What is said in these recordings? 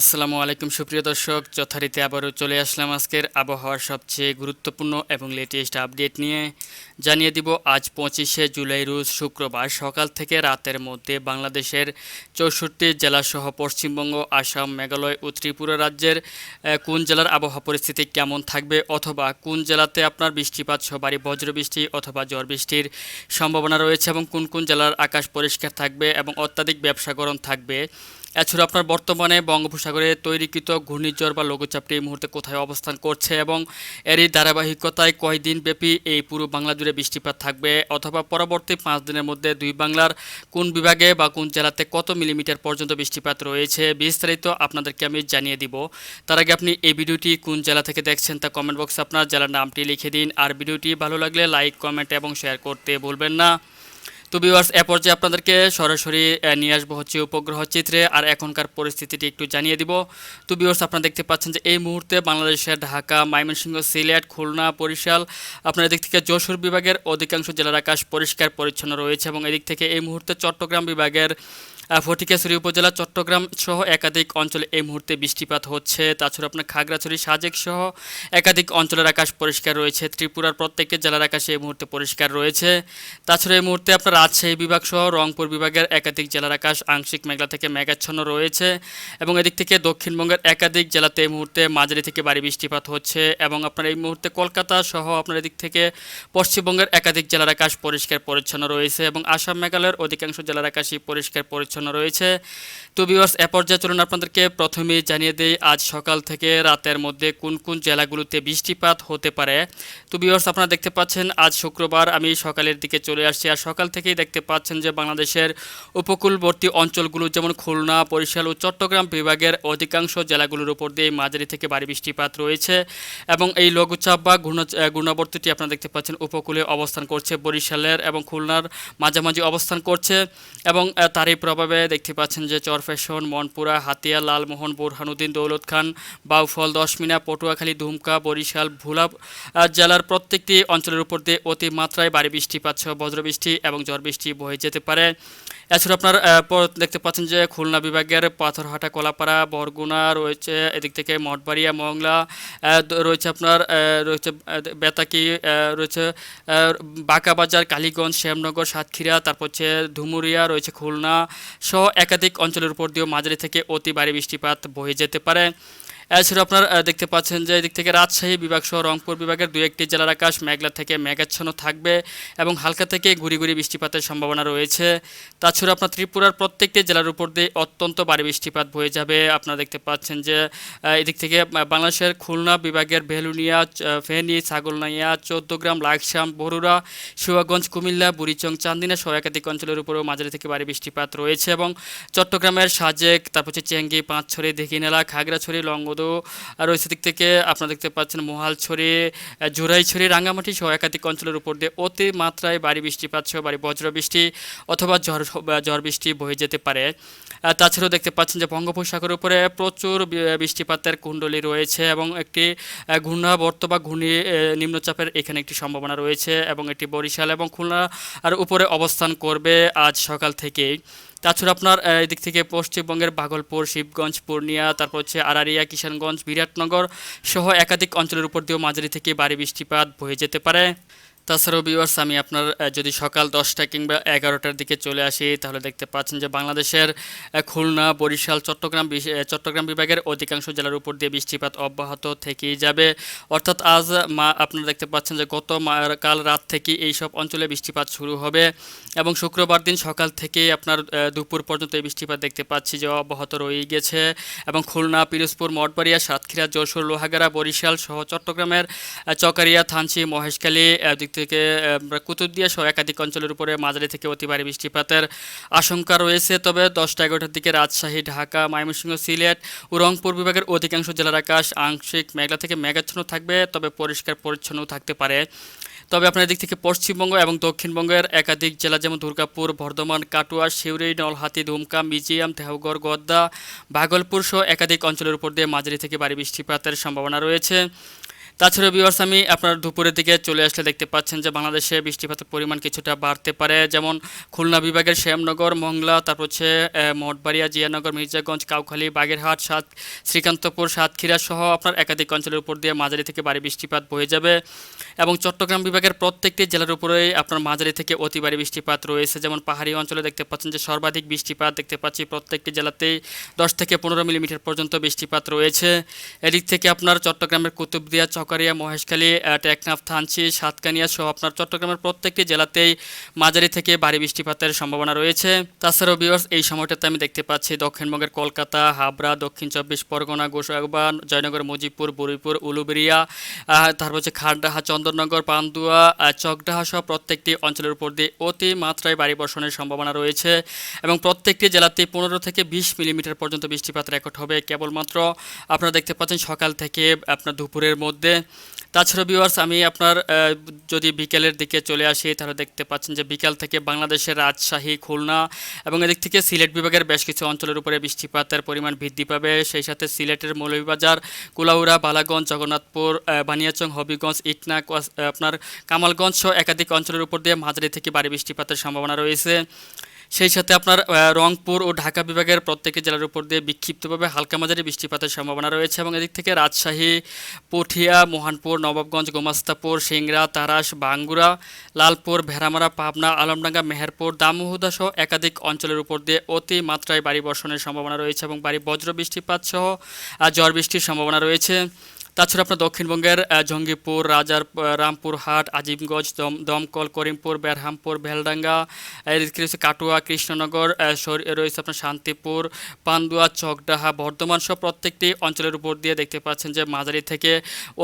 আসসালামু আলাইকুম, সুপ্রিয় দর্শক। যথারীতি আবারও চলে আসলাম আজকের আবহাওয়ার সবচেয়ে গুরুত্বপূর্ণ এবং লেটেস্ট আপডেট নিয়ে। জানিয়ে দিব, আজ পঁচিশে জুলাই, রোজ শুক্রবার সকাল থেকে রাতের মধ্যে বাংলাদেশের চৌষট্টি জেলাসহ পশ্চিমবঙ্গ, আসাম, মেঘালয় ও ত্রিপুরা রাজ্যের কোন জেলার আবহাওয়া পরিস্থিতি কেমন থাকবে অথবা কোন জেলাতে আপনার বৃষ্টিপাত সহ ভারী বজ্রবৃষ্টি অথবা ঝড় বৃষ্টির সম্ভাবনা রয়েছে এবং কোন কোন জেলার আকাশ পরিষ্কার থাকবে এবং অত্যাধিক ব্যবসা গরম থাকবে। এছাড়া আপনার বর্তমানে বঙ্গোপসাগরে তৈরিকৃত ঘূর্ণিঝড় বা লঘুচাপটি এই মুহূর্তে কোথায় অবস্থান করছে এবং এরই ধারাবাহিকতায় কয়দিন ব্যাপী এই পুরো বাংলা জুড়ে বৃষ্টিপাত থাকবে অথবা পরবর্তী পাঁচ দিনের মধ্যে দুই বাংলার কোন বিভাগে বা কোন জেলাতে কত মিলিমিটার পর্যন্ত বৃষ্টিপাত রয়েছে বিস্তারিত আপনাদেরকে আমি জানিয়ে দিব। তার আগে আপনি এই ভিডিওটি কোন জেলা থেকে দেখছেন তা কমেন্ট বক্সে আপনার জেলার নামটি লিখে দিন। আর ভিডিওটি ভালো লাগলে লাইক, কমেন্ট এবং শেয়ার করতে ভুলবেন না। তো ভিউয়ার্স এ পর্যায়ে আপনাদেরকে সরাসরি নিয়ে আসব হচ্ছে উপগ্রহ চিত্রে, আর এখনকার পরিস্থিতিটি একটু জানিয়ে দিব। তো ভিউয়ার্স আপনারা দেখতে পাচ্ছেন যে এই মুহূর্তে বাংলাদেশের ঢাকা, ময়মনসিংহ, সিলেট, খুলনা, বরিশাল আপনার এদিক থেকে যশোর বিভাগের অধিকাংশ জেলার আকাশ পরিষ্কার পরিচ্ছন্ন রয়েছে এবং এদিক থেকে এই মুহূর্তে চট্টগ্রাম বিভাগের ফটিকেশ্বরী উপজেলা, চট্টগ্রাম সহ একাধিক অঞ্চলে এই মুহূর্তে বৃষ্টিপাত হচ্ছে। তাছাড়া আপনার খাগড়াছড়ি, সাজেক সহ একাধিক অঞ্চলের আকাশ পরিষ্কার রয়েছে। ত্রিপুরার প্রত্যেকটি জেলার আকাশে এই মুহূর্তে পরিষ্কার রয়েছে। তাছাড়া এই মুহূর্তে আপনার রাজশাহী বিভাগ সহ রংপুর বিভাগের একাধিক জেলার আকাশ আংশিক মেঘলা থেকে মেঘাচ্ছন্ন রয়েছে এবং এদিক থেকে দক্ষিণবঙ্গের একাধিক জেলাতে এই মুহূর্তে মাঝারি থেকে ভারী বৃষ্টিপাত হচ্ছে এবং আপনার এই মুহূর্তে কলকাতা সহ আপনার এদিক থেকে পশ্চিমবঙ্গের একাধিক জেলার আকাশ পরিষ্কার পরিচ্ছন্ন রয়েছে এবং আসাম মেঘালয়ের অধিকাংশ জেলার আকাশই পরিষ্কার পরিচ্ছন্ন রয়েছে। তো ভিউয়ার্স এ পর্যায়ে চলুন আপনাদেরকে প্রথমেই জানিয়ে দেই, আজ সকাল থেকে রাতের মধ্যে কোন কোন জেলাগুলোতে বৃষ্টিপাত হতে পারে? তো ভিউয়ার্স আপনারা দেখতে পাচ্ছেন, আজ শুক্রবার আমি সকালের দিকে চলে আসছি। আর সকাল থেকেই দেখতে পাচ্ছেন যে বাংলাদেশের উপকূলবর্তী অঞ্চলগুলো যেমন খুলনা, বরিশাল ও চট্টগ্রাম বিভাগের অধিকাংশ জেলাগুলোর উপর দিয়ে মাঝারি থেকে ভারী বৃষ্টিপাত রয়েছে এবং এই লঘুচাপ বা ঘূর্ণ ঘূর্ণাবর্তটি আপনারা দেখতে পাচ্ছেন উপকূলে অবস্থান করছে, বরিশালের এবং খুলনার মাঝামাঝি অবস্থান করছে এবং তারই প্রভাবে দেখতে পাচ্ছেন যে চরফেশন, মনপুরা, হাতিয়া, লালমোহন, বোরহানুদ্দিন, দৌলত খান, বাউফল, দশমিনা, পটুয়াখালী দুমকা বরিশাল, ভোলা জেলার প্রত্যেকটি অঞ্চলের উপর দিয়ে অতিমাত্রায় ভারী বৃষ্টিপাত সহ বজ্রবৃষ্টি এবং ঝড় বৃষ্টি বয়ে যেতে পারে। এছাড়া আপনার দেখতে পাচ্ছেন যে খুলনা বিভাগের পাথরহাটা, কলাপাড়া, বরগুনা রয়েছে। এদিক থেকে মঠবাড়িয়া, মংলা রয়েছে আপনার রয়েছে বেতাকি রয়েছে বাঁকাবাজার, কালীগঞ্জ, শ্যামনগর, সাতক্ষীরা, তারপর হচ্ছে ধুমুরিয়া, রয়েছে খুলনা সহ একাধিক অঞ্চলের উপর দিয়েও মাঝারি থেকে অতি ভারী বৃষ্টিপাত বয়ে যেতে পারে। এছাড়া আপনার দেখতে পাচ্ছেন যে এদিক থেকে রাজশাহী বিভাগ সহ রংপুর বিভাগের দু একটি জেলার আকাশ মেঘলা থেকে মেঘাচ্ছন্ন থাকবে এবং হালকা থেকে ঘুরি ঘুরি বৃষ্টিপাতের সম্ভাবনা রয়েছে। তাছাড়া আপনার ত্রিপুরার প্রত্যেকটি জেলার উপর দিয়ে অত্যন্ত ভারী বৃষ্টিপাত বয়ে যাবে। আপনারা দেখতে পাচ্ছেন যে এদিক থেকে বাংলাদেশের খুলনা বিভাগের ভেলুনিয়া ফেনী, ছাগলনাইয়া, চৌদ্দগ্রাম, লাকসাম, বরুড়া শিবাগঞ্জ কুমিল্লা, বুড়িচং, চান্দিনা সহ একাধিক অঞ্চলের উপরেও মাঝারি থেকে ভারী বৃষ্টিপাত রয়েছে এবং চট্টগ্রামের সাজেক, তারপর হচ্ছে চেঙ্গি, পাঁচছড়ি দিঘিনালা খাগড়াছড়ি লঙ্গদু আর ওই দিক থেকে আপনারা দেখতে পাচ্ছেন মহালছড়ি জোড়াইছড়ি রাঙ্গামাটি সহ একাধিক অঞ্চলের উপর দিয়ে অতি মাত্রায় ভারী বৃষ্টিপাত সহ বাড়ি বজ্র বৃষ্টি অথবা ঝড় ঝড় বৃষ্টি বয়ে যেতে পারে। তাছাড়াও দেখতে পাচ্ছেন যে বঙ্গোপসাগরের উপরে প্রচুর বৃষ্টিপাতের কুণ্ডলী রয়েছে এবং একটি ঘূর্ণাবর্ত বা ঘূর্ণি নিম্নচাপের এখানে একটি সম্ভাবনা রয়েছে এবং এটি বরিশাল এবং খুলনা আর উপরে অবস্থান করবে আজ সকাল থেকেই। তাছাড়া আপনার এদিক থেকে পশ্চিমবঙ্গের ভাগলপুর, শিবগঞ্জ, পূর্ণিয়া, তারপর হচ্ছে আরারিয়া, কিষানগঞ্জ, বিরাটনগর সহ একাধিক অঞ্চলের উপর দিয়েও মাঝারি থেকে বাড়ি বৃষ্টিপাত বয়ে যেতে পারে। তাছাড়াও ভিউয়ার্স আমি আপনার যদি সকাল দশটা কিংবা এগারোটার দিকে চলে আসি, তাহলে দেখতে পাচ্ছেন যে বাংলাদেশের খুলনা, বরিশাল, চট্টগ্রাম চট্টগ্রাম বিভাগের অধিকাংশ জেলার উপর দিয়ে বৃষ্টিপাত অব্যাহত থেকেই যাবে। অর্থাৎ আজ, মা, আপনারা দেখতে পাচ্ছেন যে গত কাল রাত থেকে এই সব অঞ্চলে বৃষ্টিপাত শুরু হবে এবং শুক্রবার দিন সকাল থেকে আপনার দুপুর পর্যন্ত এই বৃষ্টিপাত দেখতে পাচ্ছি যে অব্যাহত রয়ে গেছে এবং খুলনা, পিরোজপুর, মঠবাড়িয়া, সাতক্ষীরা, যশোর, লোহাগাড়া, বরিশাল সহ চট্টগ্রামের চকারিয়া, থানচি, মহেশখালী থেকে কুতুবদিয়া সহ একাধিক অঞ্চলের উপরে মাঝারি থেকে অতি ভারী বৃষ্টিপাতের আশঙ্কা রয়েছে। তবে দশটা এগারোটার দিকে রাজশাহী, ঢাকা, ময়মনসিংহ, সিলেট ও রংপুর বিভাগের অধিকাংশ জেলার আকাশ আংশিক মেঘলা থেকে মেঘাচ্ছন্ন থাকবে, তবে পরিষ্কার পরিচ্ছন্নও থাকতে পারে। তবে আপনার দিক থেকে পশ্চিমবঙ্গ এবং দক্ষিণবঙ্গের একাধিক জেলা যেমন দুর্গাপুর, বর্ধমান, কাটুয়া, সিউড়ি নলহাতি ধুমকা মিজিয়াম দেহগড়, গদ্দা, ভাগলপুর সহ একাধিক অঞ্চলের উপর দিয়ে মাঝারি থেকে ভারী বৃষ্টিপাতের সম্ভাবনা রয়েছে। তাছাড়া ভিউয়ার্স আমি আপনার দুপুরের দিকে চলে আসলে দেখতে পাচ্ছেন যে বাংলাদেশে বৃষ্টিপাতের পরিমাণ কিছুটা বাড়তে পারে। যেমন খুলনা বিভাগের শ্যামনগর, মংলা, তারপর হচ্ছে মঠবাড়িয়া জিয়ানগর, মির্জাগঞ্জ, কাউখালী, বাগেরহাট, সাত, শ্রীকান্তপুর, সাতক্ষীরা সহ আপনার একাধিক অঞ্চলের উপর দিয়ে মাঝারি থেকে ভারী বৃষ্টিপাত বয়ে যাবে। এবং চট্টগ্রাম বিভাগের প্রত্যেকটি জেলার উপরেই আপনার মাঝারি থেকে অতি ভারী বৃষ্টিপাত রয়েছে। যেমন পাহাড়ি অঞ্চলে দেখতে পাচ্ছেন যে সর্বাধিক বৃষ্টিপাত দেখতে পাচ্ছি প্রত্যেকটি জেলাতেই দশ থেকে পনেরো মিলিমিটার পর্যন্ত বৃষ্টিপাত রয়েছে। এদিক থেকে আপনার চট্টগ্রামের কুতুবদিয়া চকারিয়া মহেশখালী টেকনাফ থানচি সাতকানিয়া সহ আপনার চট্টগ্রামের প্রত্যেকটি জেলাতেই মাঝারি থেকে ভারী বৃষ্টিপাতের সম্ভাবনা রয়েছে। তাছাড়াও বিয়ার্স এই সময়টাতে আমি দেখতে পাচ্ছি দক্ষিণবঙ্গের কলকাতা হাবড়া দক্ষিণ চব্বিশ পরগনা গোসাবান জয়নগর মুজিবপুর বুড়িপুর উলুবেরিয়া তারপর হচ্ছে খারডাহা চন্দননগর পান্ডুয়া আহ, চকডাহা সহ প্রত্যেকটি অঞ্চলের উপর দিয়ে অতি মাত্রায় বর্ষণের সম্ভাবনা রয়েছে এবং প্রত্যেকটি জেলাতে পনেরো থেকে বিশ মিলিমিটার পর্যন্ত বৃষ্টিপাত রেকর্ড হবে। কেবলমাত্র আপনারা দেখতে পাচ্ছেন সকাল থেকে আপনার দুপুরের মধ্যে তাছাড়া ভিউয়ার্স আমি আপনার যদি বিকেলের দিকে চলে আসি, তাহলে দেখতে পাচ্ছেন যে বিকাল থেকে বাংলাদেশের রাজশাহী, খুলনা এবং এদিক থেকে সিলেট বিভাগের বেশ কিছু অঞ্চলের উপরে বৃষ্টিপাতের পরিমাণ বৃদ্ধি পাবে। সেই সাথে সিলেটের মৌলভীবাজার, কুলাউড়া, বালাগঞ্জ, জগন্নাথপুর বানিয়াচং, হবিগঞ্জ ইটনা আপনার কামালগঞ্জ সহ একাধিক অঞ্চলের উপর দিয়ে মাঝারি থেকে ভারী বৃষ্টিপাতের সম্ভাবনা রয়েছে। সেই সাথে আপনার রংপুর ও ঢাকা বিভাগের প্রত্যেকটি জেলার উপর দিয়ে বিক্ষিপ্তভাবে হালকা মাঝারি বৃষ্টিপাতের সম্ভাবনা রয়েছে এবং এদিক থেকে রাজশাহী পটিয়া মোহনপুর, নবাবগঞ্জ, গোমাস্তাপুর, সিংড়া, তারাস, বাঙ্গুরা, লালপুর, ভেড়ামারা, পাবনা, আলমডাঙ্গা, মেহেরপুর, দামোহদা সহ একাধিক অঞ্চলের উপর দিয়ে অতি মাত্রায় বাড়ি বর্ষণের সম্ভাবনা রয়েছে এবং বাড়ি বজ্র বৃষ্টিপাত সহ ঝড় বৃষ্টির সম্ভাবনা রয়েছে। তাছাড়া আপনার দক্ষিণবঙ্গের জঙ্গিপুর, রাজার রামপুরহাট, আজিমগঞ্জ, দম, দমকল, করিমপুর বেরহামপুর ভেলডাঙ্গা এদিকে রয়েছে কাটুয়া, কৃষ্ণনগর রয়েছে আপনার শান্তিপুর পান্দুয়া চকডাহা, বর্ধমান সহ প্রত্যেকটি অঞ্চলের উপর দিয়ে দেখতে পাচ্ছেন যে মাঝারি থেকে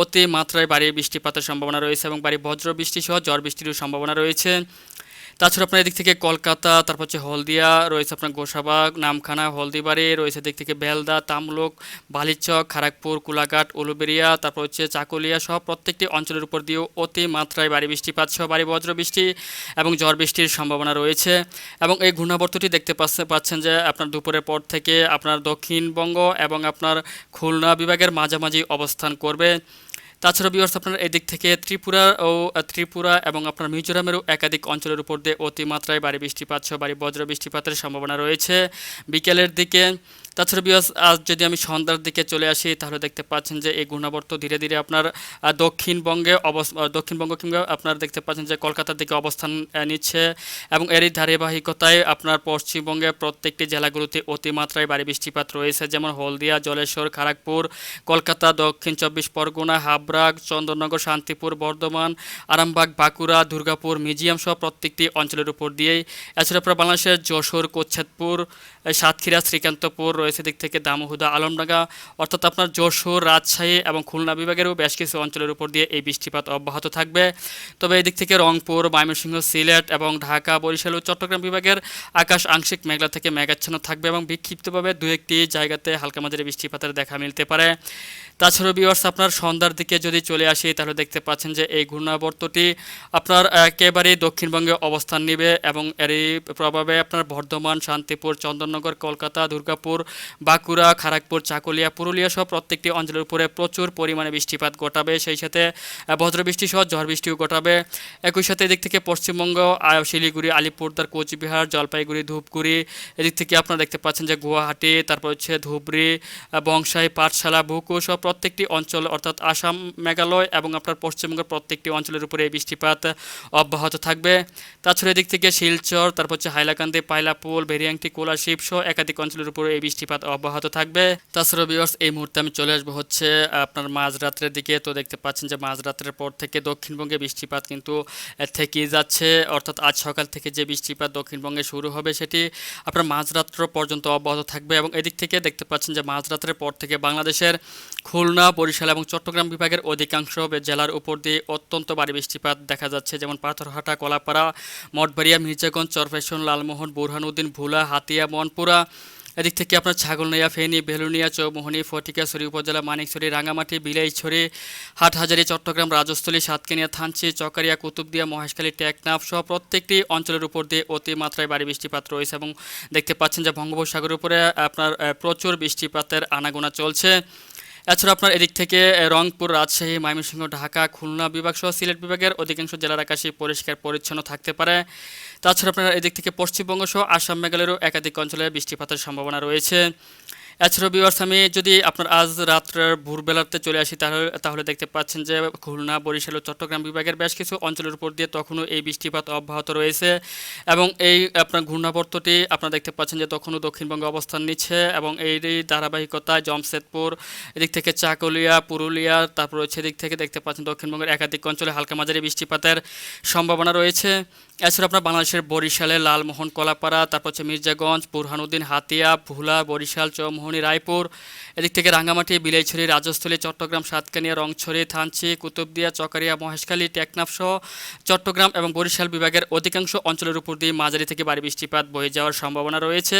অতি মাত্রায় বাড়ি বৃষ্টিপাতের সম্ভাবনা রয়েছে এবং বাড়ি বজ্র বৃষ্টি সহ ঝড় বৃষ্টিরও সম্ভাবনা রয়েছে। তাছাড়া আপনার এদিক থেকে কলকাতা, তারপর হচ্ছে হলদিয়া, রয়েছে আপনার গোসাবাগ, নামখানা, হলদিবাড়ি, রয়েছে এদিক থেকে বেলদা, তামলুক, বালিচক খড়গপুর কুলাঘাট উলুবেরিয়া তারপর হচ্ছে চাকুলিয়া সহ প্রত্যেকটি অঞ্চলের উপর দিয়েও অতি মাত্রায় বাড়ি বৃষ্টিপাত সহ বাড়ি বজ্র বৃষ্টি এবং ঝড় বৃষ্টির সম্ভাবনা রয়েছে। এবং এই ঘূর্ণাবর্তটি দেখতে পাচ্ছে, পাচ্ছেন যে আপনার দুপুরের পর থেকে আপনার দক্ষিণবঙ্গ এবং আপনার খুলনা বিভাগের মাঝামাঝি অবস্থান করবে। তাছাড়া বিয়ার্স আপনার এদিক থেকে ত্রিপুরা ও ত্রিপুরা এবং আপনার মিজোরামেরও একাধিক অঞ্চলের উপর দিয়ে অতিমাত্রায় বাড়ি বৃষ্টিপাত সহ বাড়ি বজ্র বৃষ্টিপাতের সম্ভাবনা রয়েছে। বিকেলের দিকে তাছাড়া বিয়াস আজ যদি আমি সন্ধ্যার দিকে চলে আসি, তাহলে দেখতে পাচ্ছেন যে এই ঘূর্ণাবর্ত ধীরে ধীরে আপনার দক্ষিণবঙ্গে অবস দক্ষিণবঙ্গ কিংবা আপনার দেখতে পাচ্ছেন যে কলকাতার দিকে অবস্থান নিচ্ছে এবং এরই ধারাবাহিকতায় আপনার পশ্চিমবঙ্গে প্রত্যেকটি জেলাগুলোতে অতিমাত্রায় বাড়ি বৃষ্টিপাত রয়েছে, যেমন হলদিয়া, জলেশ্বর খড়গপুর কলকাতা, দক্ষিণ চব্বিশ পরগনা হাবড়া চন্দননগর, শান্তিপুর, বর্ধমান, আরামবাগ, বাঁকুড়া, দুর্গাপুর মিউজিয়াম সহ প্রত্যেকটি অঞ্চলের উপর দিয়েই। এছাড়া আপনার বাংলাদেশের যশোর কোচ্ছেদপুর সাতক্ষীরা, শ্রীকান্তপুর রয়েছে, দিক থেকে দামহুদা আলমডাঙ্গা, অর্থাৎ আপনার যশোর, রাজশাহী এবং খুলনা বিভাগেরও বেশ কিছু অঞ্চলের উপর দিয়ে এই বৃষ্টিপাত অব্যাহত থাকবে। তবে এই দিক থেকে রংপুর, ময়মনসিংহ, সিলেট এবং ঢাকা, বরিশাল ও চট্টগ্রাম বিভাগের আকাশ আংশিক মেঘলা থেকে মেঘাচ্ছন্ন থাকবে এবং বিক্ষিপ্তভাবে দু একটি জায়গাতে হালকা মাঝারি বৃষ্টিপাতের দেখা মিলতে পারে। তাছাড়াও বিওয়ার্স আপনার সন্ধ্যার দিকে যদি চলে আসি, তাহলে দেখতে পাচ্ছেন যে এই ঘূর্ণাবর্তটি আপনার একেবারেই দক্ষিণবঙ্গে অবস্থান নেবে এবং এরই প্রভাবে আপনার বর্ধমান, শান্তিপুর, চন্দননগর, কলকাতা, দুর্গাপুর বাঁকুড়া খড়গপুর চাকুলিয়া, পুরুলিয়া সহ প্রত্যেকটি অঞ্চলের উপরে প্রচুর পরিমাণে বৃষ্টিপাত ঘটাবে। সেই সাথে বজ্রবৃষ্টি সহ ঝড় বৃষ্টিও ঘটাবে। একই সাথে এদিক থেকে পশ্চিমবঙ্গ শিলিগুড়ি আলিপুরদার কোচবিহার, জলপাইগুড়ি, ধূপগুড়ি, এদিক থেকে আপনারা দেখতে পাচ্ছেন যে গুয়াহাটি, তারপর হচ্ছে ধুবড়ি বংশাই, পাঠশালা বুকু সহ প্রত্যেকটি অঞ্চল অর্থাৎ আসাম, মেঘালয় এবং আপনার পশ্চিমবঙ্গের প্রত্যেকটি অঞ্চলের উপরে এই বৃষ্টিপাত অব্যাহত থাকবে। তাছাড়া এদিক থেকে শিলচর, তারপর হচ্ছে হাইলাকান্দি পাইলাপুল বেরিয়াংটি কোলাশিপ সহ একাধিক অঞ্চলের উপরে এই বৃষ্টিপাত অব্যাহত থাকবে। তাছাড়া বিয়ার্স এই মুহূর্তে আমি চলে আসব হচ্ছে আপনার মাঝরাত্রের দিকে। তো দেখতে পাচ্ছেন যে মাঝরাত্রের পর থেকে দক্ষিণবঙ্গে বৃষ্টিপাত কিন্তু থেকেই যাচ্ছে। অর্থাৎ আজ সকাল থেকে যে বৃষ্টিপাত দক্ষিণবঙ্গে শুরু হবে সেটি আপনার মাঝরাত্র পর্যন্ত অব্যাহত থাকবে এবং এদিক থেকে দেখতে পাচ্ছেন যে মাঝরাত্রের পর থেকে বাংলাদেশের খুলনা, বরিশাল এবং চট্টগ্রাম বিভাগের অধিকাংশ জেলার উপর দিয়ে অত্যন্ত ভারী বৃষ্টিপাত দেখা যাচ্ছে। যেমন পাথরহাটা, কলাপাড়া, মঠবাড়িয়া, মির্জাগঞ্জ চরফেশন লালমোহন, বুরহানুদ্দিন, ভুলা, হাতিয়া, মনপুরা এদিক থেকে আপনার ছাগলনাইয়া, ফেনী, বেলুনিয়া, চৌমোহনী ফটিকাছড়ি উপজেলা, মানিকছড়ি, রাঙামাটি, বিলাইছড়ি, হাটহাজারি, চট্টগ্রাম, রাজস্থলী, সাতকেনিয়া, থানচি, চকারিয়া, কুতুবদিয়া, মহেশখালী, টেকনাফ সহ প্রত্যেকটি অঞ্চলের উপর দিয়ে অতিমাত্রায় বাড়ি বৃষ্টিপাত রয়েছে এবং দেখতে পাচ্ছেন যে বঙ্গোপসাগরের উপরে আপনার প্রচুর বৃষ্টিপাতের আনাগোনা চলছে। এছাড়া আপনার এদিক থেকে রংপুর, রাজশাহী, ময়মনসিংহ, ঢাকা, খুলনা বিভাগ সহ সিলেট বিভাগের অধিকাংশ জেলার আকাশে পরিষ্কার পরিচ্ছন্ন থাকতে পারে। তাছাড়া আপনার এদিক থেকে পশ্চিমবঙ্গ সহ আসাম, মেঘালয়েরও একাধিক অঞ্চলে বৃষ্টিপাতের সম্ভাবনা রয়েছে। এছাড়াও বিভার্স আমি যদি আপনার আজ রাত্রের ভোরবেলাতে চলে আসি, তাহলে তাহলে দেখতে পাচ্ছেন যে খুলনা, বরিশাল ও চট্টগ্রাম বিভাগের বেশ কিছু অঞ্চলের উপর দিয়ে তখনও এই বৃষ্টিপাত অব্যাহত রয়েছে। এবং এই আপনার ঘূর্ণাবর্তটি আপনারা দেখতে পাচ্ছেন যে তখনও দক্ষিণবঙ্গে অবস্থান নিচ্ছে এবং এই ধারাবাহিকতায় জমশেদপুর, এদিক থেকে চাকুলিয়া, পুরুলিয়া, তারপর হচ্ছে এদিক থেকে দেখতে পাচ্ছেন দক্ষিণবঙ্গের একাধিক অঞ্চলে হালকা মাঝারি বৃষ্টিপাতের সম্ভাবনা রয়েছে। এছাড়া আপনার বাংলাদেশের বরিশালে লালমোহন, কলাপাড়া, তারপর হচ্ছে মির্জাগঞ্জ, বুরহানুদ্দিন, হাতিয়া, ভুলা, বরিশাল চৌমোহনী রায়পুর। এদিক থেকে রাঙ্গামাটি, বিলাইছড়ি, রাজস্থলী, চট্টগ্রাম, সাতকানিয়া, রংছড়ি, থানচি, কুতুবদিয়া, চকারিয়া, মহেশখালী, টেকনাফ সহ চট্টগ্রাম এবং বরিশাল বিভাগের অধিকাংশ অঞ্চলের উপর দিয়ে মাঝারি থেকে ভারী বৃষ্টিপাত বয়ে যাওয়ার সম্ভাবনা রয়েছে।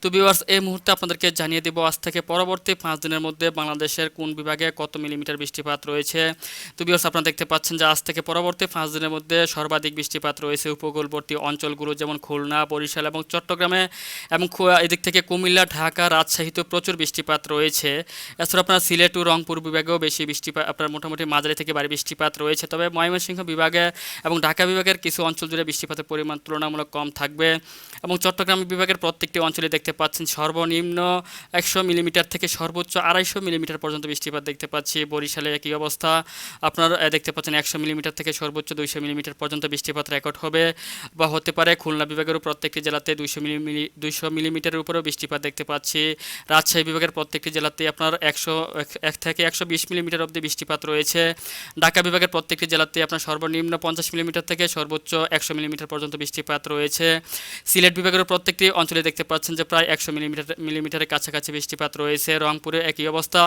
তো ভিউয়ার্স এই মুহূর্তে আপনাদেরকে জানিয়ে দেবো, আজ থেকে পরবর্তী পাঁচ দিনের মধ্যে বাংলাদেশের কোন বিভাগে কত মিলিমিটার বৃষ্টিপাত রয়েছে। তো ভিউয়ার্স আপনারা দেখতে পাচ্ছেন যে আজ থেকে পরবর্তী পাঁচ দিনের মধ্যে সর্বাধিক বৃষ্টিপাত রয়েছে উপকূলবর্তী অঞ্চলগুলো, যেমন খুলনা, বরিশাল এবং চট্টগ্রামে এবং এদিক থেকে কুমিল্লা, ঢাকা রাজশাহীতে প্রচুর বৃষ্টিপাত রয়েছে। এছাড়া আপনার সিলেট ও রংপুর বিভাগেও বেশি বৃষ্টিপাত আপনার মোটামুটি মাঝারি থেকে ভারী বৃষ্টিপাত রয়েছে। তবে ময়মনসিংহ বিভাগে এবং ঢাকা বিভাগের কিছু অঞ্চল জুড়ে বৃষ্টিপাতের পরিমাণ তুলনামূলক কম থাকবে এবং চট্টগ্রাম বিভাগের প্রত্যেকটি অঞ্চলে দেখতে পাচ্ছেন সর্বনিম্ন একশো মিলিমিটার থেকে সর্বোচ্চ আড়াইশো মিলিমিটার পর্যন্ত বৃষ্টিপাত দেখতে পাচ্ছি। বরিশালে একই অবস্থা। আপনার দেখতে পাচ্ছেন একশো মিলিমিটার থেকে সর্বোচ্চ দুইশো মিলিমিটার পর্যন্ত বৃষ্টিপাত রেকর্ড হবে বা হতে পারে। খুলনা বিভাগেরও প্রত্যেকটি জেলাতে দুইশো মিলি দুইশো মিলিমিটারের উপরেও বৃষ্টিপাত দেখতে পাচ্ছি। রাজশাহী বিভাগের প্রত্যেকটি জেলাতে আপনার একশো, এক থেকে একশো বিশ মিলিমিটার অবধি বৃষ্টিপাত রয়েছে। ঢাকা বিভাগের প্রত্যেকটি জেলাতে আপনার সর্বনিম্ন পঞ্চাশ মিলিমিটার থেকে সর্বোচ্চ একশো মিলিমিটার পর্যন্ত বৃষ্টিপাত রয়েছে। সিলেট বিভাগের প্রত্যেকটি অঞ্চলে দেখতে পাচ্ছেন যে প্রায় একশো মিলিমিটার, মিলিমিটারের কাছাকাছি বৃষ্টিপাত রয়েছে। রংপুরে একই অবস্থা,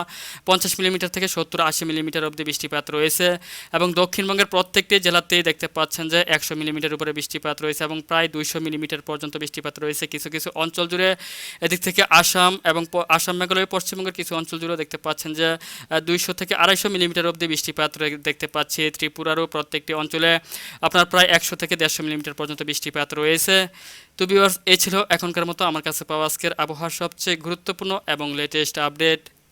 পঞ্চাশ মিলিমিটার থেকে সত্তর, আশি মিলিমিটার অবধি বৃষ্টিপাত রয়েছে এবং দক্ষিণবঙ্গের প্রত্যেকটি জেলাতেই দেখতে পাচ্ছেন যে একশো মিলিমিটার উপরে বৃষ্টিপাত রয়েছে এবং প্রায় দুইশো মিলিমিটার পর্যন্ত বৃষ্টিপাত রয়েছে। কিছু কিছু অঞ্চল জুড়ে এদিক থেকে আসাম এবং আসাম মেঘালয় পশ্চিমবঙ্গের কিছু অঞ্চল জুড়ে দেখতে পাচ্ছেন যে দুইশো থেকে আড়াইশো মিলিমিটার অব্দি বৃষ্টিপাত দেখতে পাচ্ছি। ত্রিপুরারও প্রত্যেকটি অঞ্চলে আপনার প্রায় একশো থেকে দেড়শো মিলিমিটার পর্যন্ত বৃষ্টিপাত রয়েছে। তো বিভার্স এ ছিল এখনকার মতো। আমার কাছে পাওয়া আজকের আবহাওয়ার সবচেয়ে গুরুত্বপূর্ণ এবং লেটেস্ট আপডেট